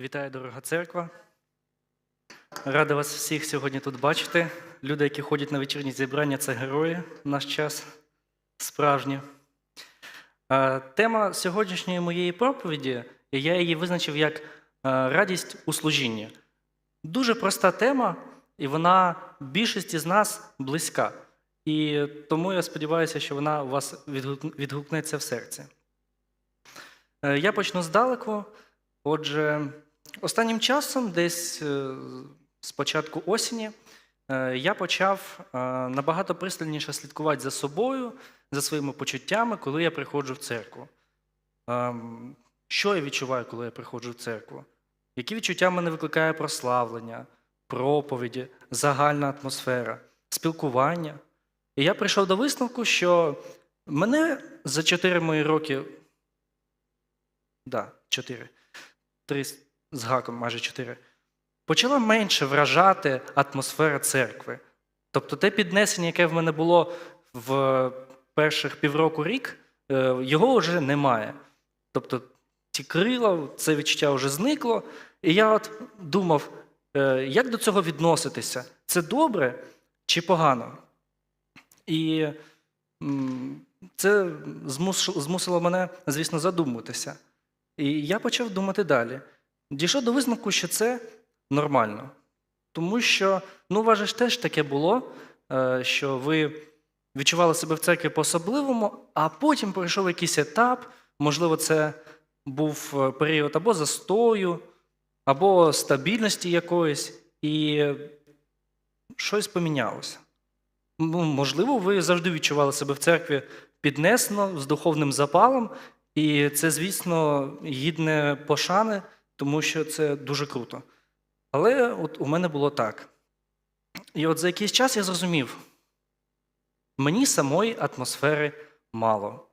Вітаю, дорога церква. Рада вас всіх сьогодні тут бачити. Люди, які ходять на вечірні зібрання, це герої в наш час справжні. Е, Тема сьогоднішньої моєї проповіді, я її визначив як е, радість у служінні. Дуже проста тема, і вона більшості з нас близька. І тому я сподіваюся, що вона у вас відгукнеться в серці. Е, Я почну здалеку. Отже, останнім часом, десь е, з початку осені, е, я почав е, набагато пристальніше слідкувати за собою, за своїми почуттями, коли я приходжу в церкву. Ем, Що я відчуваю, коли я приходжу в церкву? Які відчуття мене викликає прославлення, проповіді, загальна атмосфера, спілкування? І я прийшов до висновку, що мене за 4 мої роки, да, 4, три з- гаком, майже 4, почала менше вражати атмосфера церкви. Тобто те піднесення, яке в мене було в перших півроку рік, е, його вже немає. Тобто ті крила, це відчуття вже зникло. І я от думав, е, як до цього відноситися? Це добре чи погано? І це змусило мене, звісно, задуматися. І я почав думати далі. Дійшов до висновку, що це нормально. Тому що, ну, ж теж таке було, е, що ви відчували себе в церкві по-особливому, а потім пройшов якийсь етап, можливо, це був е, період або застою, або стабільності якоїсь, і щось помінялося. Ну, можливо, ви завжди відчували себе в церкві піднесено, з духовним запалом, і це, звісно, гідне пошани, тому що це дуже круто. Але от у мене було так. І от за якийсь час я зрозумів, мені самої атмосфери мало.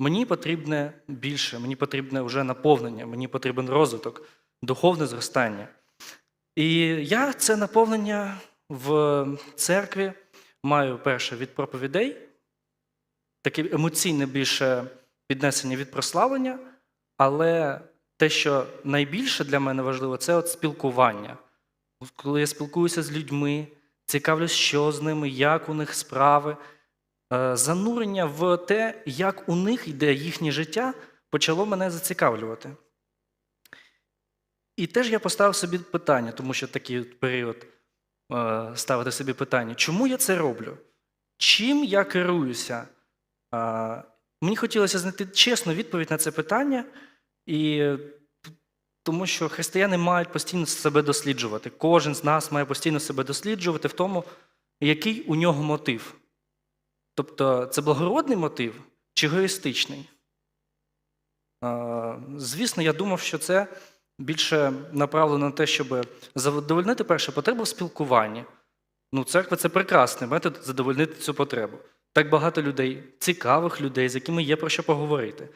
Мені потрібне більше, мені потрібне вже наповнення, мені потрібен розвиток, духовне зростання. І я це наповнення в церкві маю перше від проповідей, таке емоційне більше піднесення від прославлення, але те, що найбільше для мене важливо, це от спілкування. Коли я спілкуюся з людьми, цікавлюсь, що з ними, як у них справи, Е, занурення в те, як у них йде їхнє життя, почало мене зацікавлювати. І теж я поставив собі питання, тому що такий період е, ставити собі питання, чому я це роблю? Чим я керуюся? Мені хотілося знайти чесну відповідь на це питання, і е, тому що християни мають постійно себе досліджувати. Кожен з нас має постійно себе досліджувати в тому, який у нього мотив. Тобто це благородний мотив чи егоїстичний? Е, Звісно, я думав, що це більше направлено на те, щоб задовольнити першу потребу в спілкуванні. Ну, церква це прекрасний метод задовольнити цю потребу. Так багато людей, цікавих людей, з якими є про що поговорити.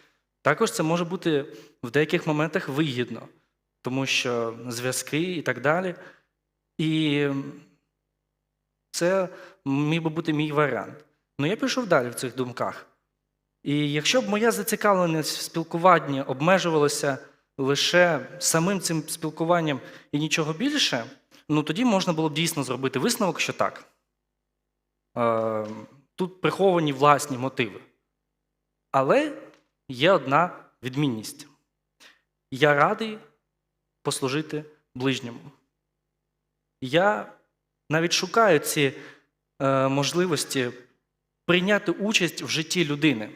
Також це може бути в деяких моментах вигідно, тому що зв'язки і так далі. І це міг би бути мій варіант. Ну я пішов далі в цих думках. І якщо б моя зацікавленість в спілкуванні обмежувалася лише самим цим спілкуванням і нічого більше, ну тоді можна було б дійсно зробити висновок, що так. Е, Тут приховані власні мотиви. Але є одна відмінність. Я радий послужити ближньому. Я навіть шукаю ці е, можливості прийняти участь в житті людини.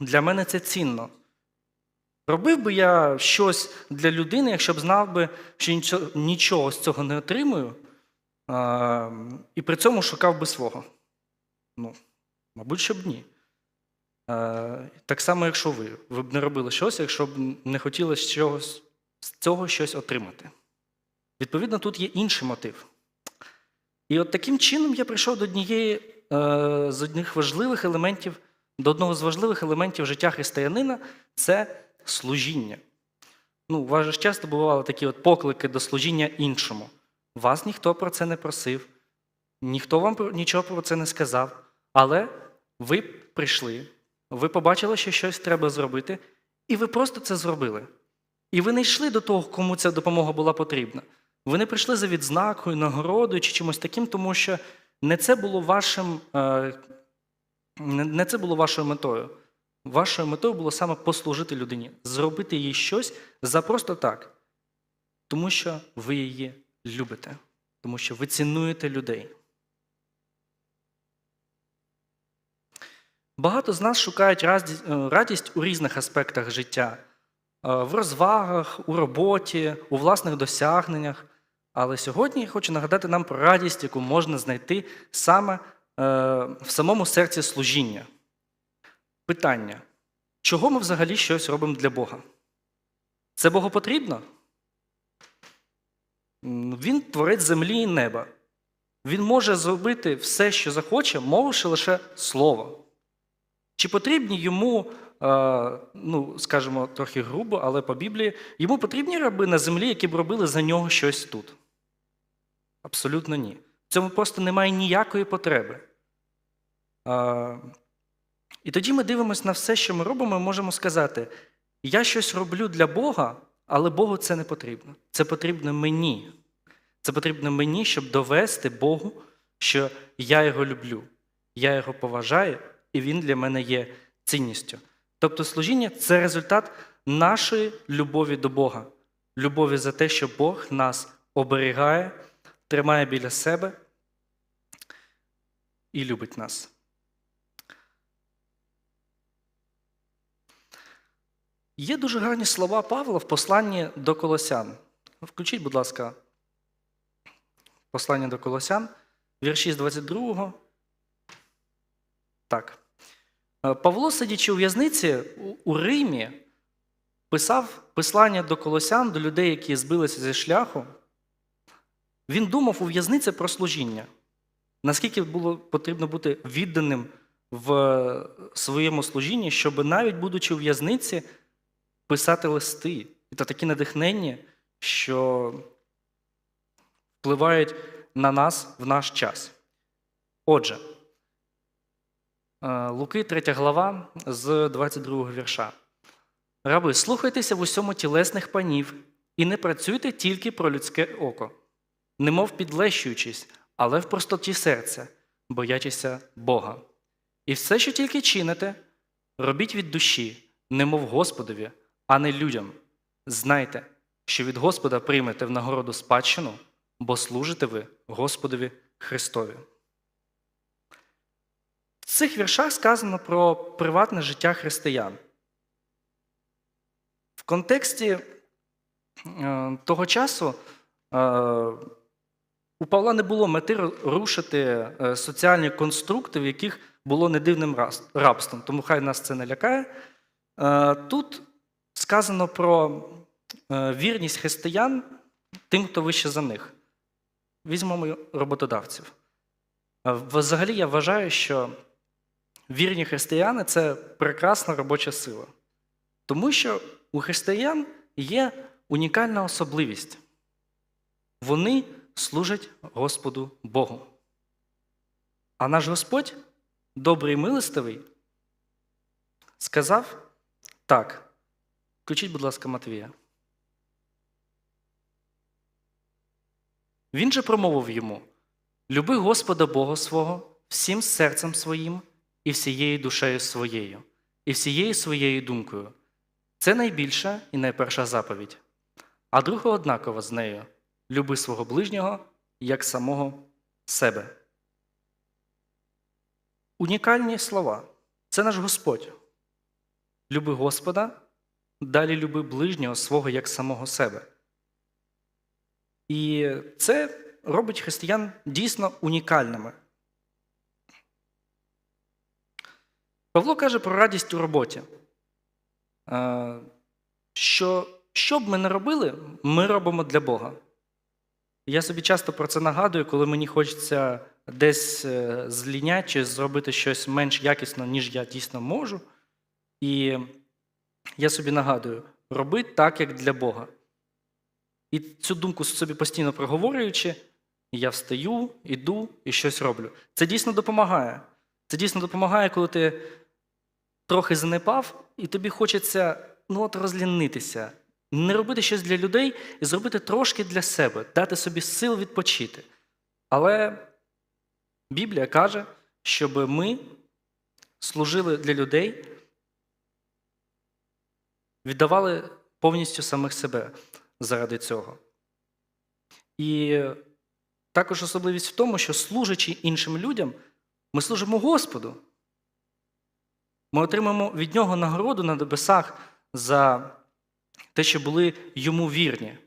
Для мене це цінно. Робив би я щось для людини, якщо б знав би, що нічого, з цього не отримую, а, і при цьому шукав би свого. Ну, мабуть, що б ні. Е, Так само, якщо ви. Ви б не робили щось, якщо б не хотіли з чогось, з цього щось отримати. Відповідно, тут є інший мотив. І от таким чином я прийшов до однієї е, з одних важливих елементів, до одного з важливих елементів життя християнина це служіння. Ну, у вас же часто бували такі от поклики до служіння іншому. Вас ніхто про це не просив, ніхто вам нічого про це не сказав. Але ви прийшли, ви побачили, що щось треба зробити, і ви просто це зробили. І ви не йшли до того, кому ця допомога була потрібна. Ви не прийшли за відзнакою, нагородою чи чимось таким, тому що не це було вашим, е, не не це було вашою метою. Вашою метою було саме послужити людині, зробити їй щось за просто так, тому що ви її любите, тому що ви цінуєте людей. Багато з нас шукають радість, е, у різних аспектах життя, е, в розвагах, у роботі, у власних досягненнях. Але сьогодні я хочу нагадати нам про радість, яку можна знайти саме е, в самому серці служіння. Питання: чого ми взагалі щось робимо для Бога? Це Богу потрібно? Він творець землі і неба. Він може зробити все, що захоче, мовивши лише слово. Чи потрібні йому, е, ну, скажімо, трохи грубо, але по Біблії, йому потрібні раби на землі, які б робили за нього щось тут? Абсолютно ні. В цьому просто немає ніякої потреби. Е, і тоді ми дивимося на все, що ми робимо, і можемо сказати: я щось роблю для Бога, але Богу це не потрібно. Це потрібно мені. Це потрібно мені, щоб довести Богу, що я його люблю, я його поважаю, і він для мене є цінністю. Тобто служіння це результат нашої любові до Бога, любові за те, що Бог нас оберігає, тримає біля себе і любить нас. Є дуже гарні слова Павла в посланні до Колосян. Включіть, будь ласка, послання до Колосян, вірші з 22. Так. Е, Павло, сидячи у в'язниці у- Римі, писав послання до Колосян, до людей, які збилися зі шляху. Він думав у в'язниці про служіння. Наскільки було потрібно бути відданим в своєму служінні, щоб навіть будучи у в'язниці, писати листи та такі надихнення, що впливають на нас в наш час. Отже, е, Луки, 3 глава з 22 вірша. Раби, слухайтеся в усьому тілесних панів і не працюйте тільки про людське око, немов підлещуючись, але в простоті серця, боячися Бога. І все, що тільки чините, робіть від душі, немов Господові, а не людям. Знайте, що від Господа приймете в нагороду спадщину, бо служите ви Господові Христові. В цих віршах сказано про приватне життя християн. В контексті е, того часу е, у Павла не було мети рушити е, соціальні конструкти, в яких було недивним рабством, тому хай нас це не лякає. Тут сказано про вірність християн тим, хто вище за них. Візьмемо роботодавців. Взагалі, я вважаю, що вірні християни це прекрасна робоча сила. Тому що у християн є унікальна особливість. Вони служать Господу Богу. А наш Господь, добрий і милостивий, сказав так. Включіть, будь ласка, Матвія. Він же промовив йому: Люби Господа Бога свого всім серцем своїм і всією душею своєю, і всією своєю думкою. Це найбільша і найперша заповідь. А друга однакова з нею люби свого ближнього як самого себе. Унікальні слова. Це наш Господь. Люби Господа, далі люби ближнього свого як самого себе. І це робить християн дійсно унікальними. Павло каже про радість у роботі. Е, Що, що б ми не робили, ми робимо для Бога. Я собі часто про це нагадую, коли мені хочеться десь е, зліняти чи зробити щось менш якісно, ніж я дійсно можу. І я собі нагадую, роби так, як для Бога. І цю думку собі постійно проговорюючи, я встаю, іду і щось роблю. Це дійсно допомагає. Це дійсно допомагає, коли ти трохи занепав, і тобі хочеться ну, от розлінитися, Не робити щось для людей і зробити трошки для себе, дати собі сил відпочити. Але Біблія каже, щоб ми служили для людей, віддавали повністю самих себе заради цього. І також особливість в тому, що служачи іншим людям, ми служимо Господу. Ми отримаємо від нього нагороду на небесах за те, що були йому вірні.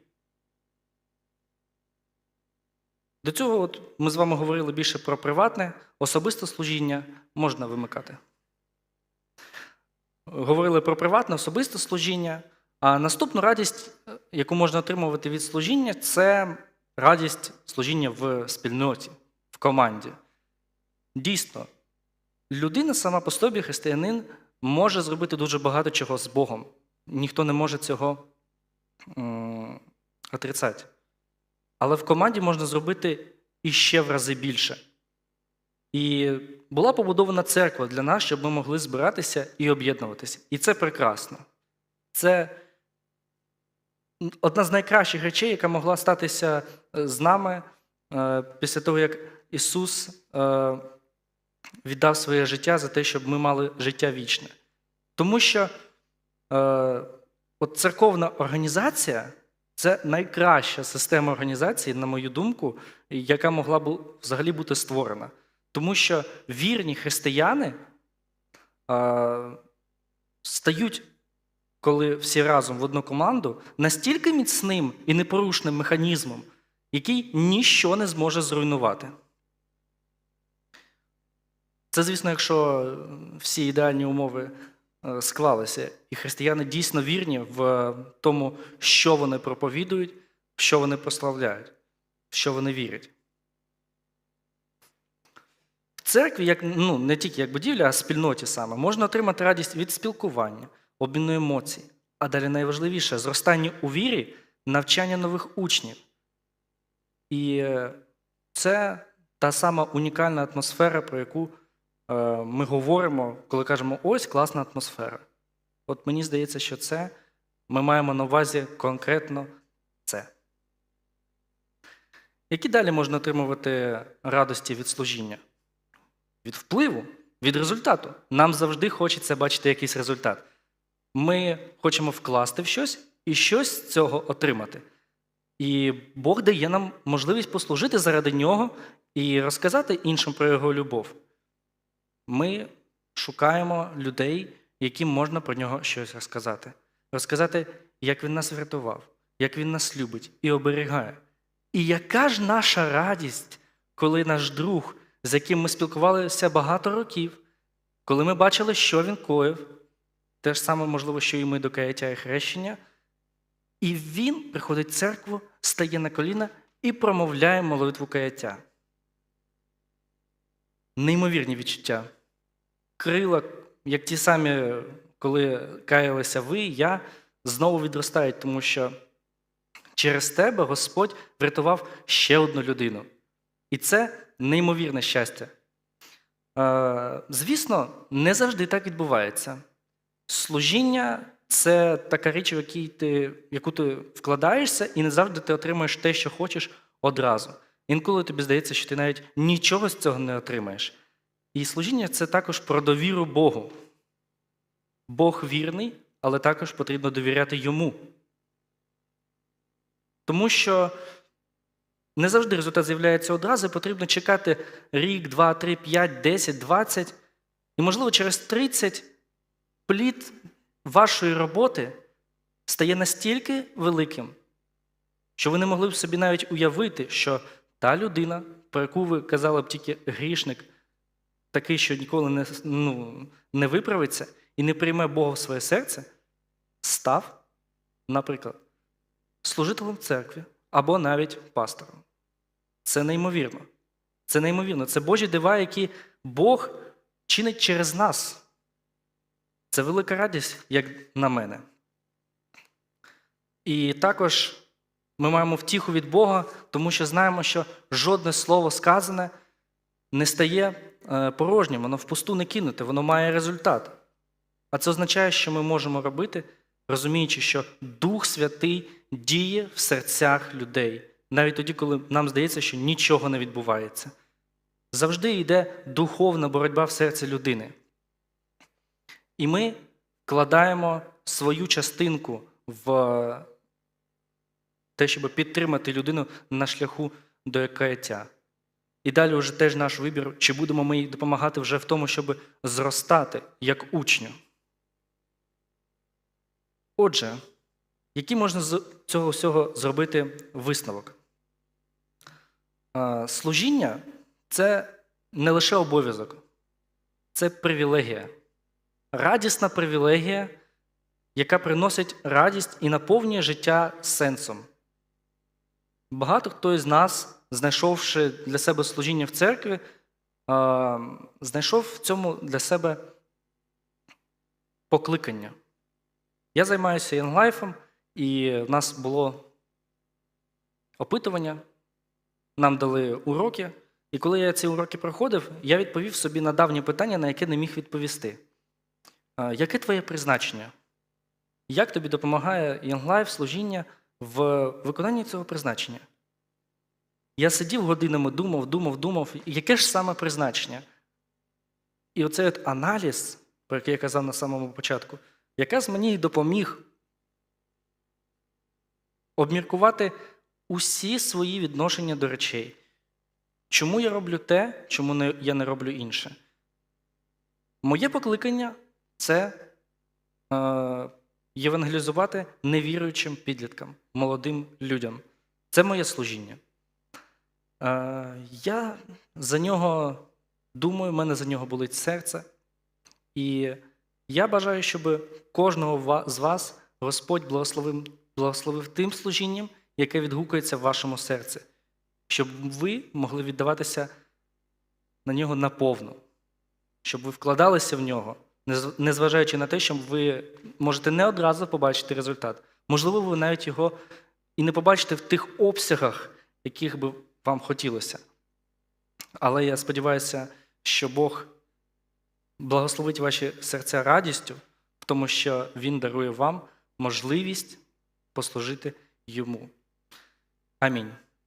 До цього от ми з вами говорили більше про приватне, особисте служіння можна вимикати. Говорили про приватне, особисте служіння. А наступну радість, яку можна отримувати від служіння, це радість служіння в спільноті, в команді. Дійсно, людина сама по собі, християнин, може зробити дуже багато чого з Богом. Ніхто не може цього отрицати. Але в команді можна зробити іще в рази більше. І була побудована церква для нас, щоб ми могли збиратися і об'єднуватися. І це прекрасно. Це одна з найкращих речей, яка могла статися е, з нами е, після того, як Ісус е, віддав своє життя за те, щоб ми мали життя вічне. Тому що от церковна організація це найкраща система організації, на мою думку, яка могла б взагалі бути створена. Тому що вірні християни а, стають, коли всі разом в одну команду, настільки міцним і непорушним механізмом, який ніщо не зможе зруйнувати. Це, звісно, якщо всі ідеальні умови е, склалися, і християни дійсно вірні в тому, що вони проповідують, що вони прославляють, в що вони вірять. В церкві, як, ну, не тільки як будівля, а спільноті саме, можна отримати радість від спілкування, обміну емоцій, а далі найважливіше зростання у вірі, навчання нових учнів. І е, це та сама унікальна атмосфера, про яку е, ми говоримо, коли кажемо, ось класна атмосфера. От мені здається, що це ми маємо на увазі конкретно це. Які далі можна отримувати радості від служіння? Від впливу, від результату. Нам завжди хочеться бачити якийсь результат. Ми хочемо вкласти в щось і щось з цього отримати. І Бог дає нам можливість послужити заради нього і розказати іншим про його любов. Ми шукаємо людей, яким можна про нього щось розказати. Розказати, як він нас врятував, як він нас любить і оберігає. І яка ж наша радість, коли наш друг, з яким ми спілкувалися багато років, коли ми бачили, що він коїв, те ж саме, можливо, що і ми до каяття і хрещення, і він приходить в церкву, стає на коліна і промовляє молитву каяття. Неймовірні відчуття. Крила, як ті самі, коли каялися ви, я, знову відростають, тому що через тебе Господь врятував ще одну людину. І це неймовірне щастя. Е, Звісно, не завжди так відбувається. Служіння це така річ, в якій ти, яку ти вкладаєшся, і не завжди ти отримуєш те, що хочеш одразу. Інколи тобі здається, що ти навіть нічого з цього не отримаєш. І служіння це також про довіру Богу. Бог вірний, але також потрібно довіряти йому. Тому що не завжди результат з'являється одразу, потрібно чекати рік, два, три, п'ять, десять, двадцять. І, можливо, через 30 плід вашої роботи стає настільки великим, що ви не могли б собі навіть уявити, що та людина, про яку ви казали б тільки грішник, такий, що ніколи не, ну, не виправиться і не прийме Бога в своє серце, став, наприклад, служителем церкви або навіть пастором. Це неймовірно. Це неймовірно. Це Божі дива, які Бог чинить через нас. Це велика радість, як на мене. І також ми маємо втіху від Бога, тому що знаємо, що жодне слово сказане не стає е, порожнім, воно впусту не кинуте, воно має результат. А це означає, що ми можемо робити розуміючи, що Дух Святий діє в серцях людей, навіть тоді, коли нам здається, що нічого не відбувається. Завжди йде духовна боротьба в серці людини. І ми вкладаємо свою частинку в те, щоб підтримати людину на шляху до каяття. І далі вже теж наш вибір, чи будемо ми їй допомагати вже в тому, щоб зростати як учню. Отже, який можна з цього всього зробити висновок? Служіння це не лише обов'язок, це привілегія. Радісна привілегія, яка приносить радість і наповнює життя сенсом. Багато хто із нас, знайшовши для себе служіння в церкві, знайшов в цьому для себе покликання. Я займаюся янглайфом, і в нас було опитування, нам дали уроки. І коли я ці уроки проходив, я відповів собі на давнє питання, на яке не міг відповісти. Яке твоє призначення? Як тобі допомагає янглайф, служіння в виконанні цього призначення? Я сидів годинами, думав, думав, думав, яке ж саме призначення? І оцей от аналіз, про який я казав на самому початку, якраз мені допоміг обміркувати усі свої відношення до речей. Чому я роблю те, чому я не роблю інше? Моє покликання це е, євангелізувати невіруючим підліткам, молодим людям. Це моє служіння. Е, я за нього думаю, в мене за нього болить серце. І я бажаю, щоб кожного з вас Господь благословив, благословив тим служінням, яке відгукується в вашому серці, щоб ви могли віддаватися на нього наповну, щоб ви вкладалися в нього, незважаючи на те, що ви можете не одразу побачити результат. Можливо, ви навіть його і не побачите в тих обсягах, яких би вам хотілося. Але я сподіваюся, що Бог благословить ваші серця радістю, тому що Він дарує вам можливість послужити йому. Амінь.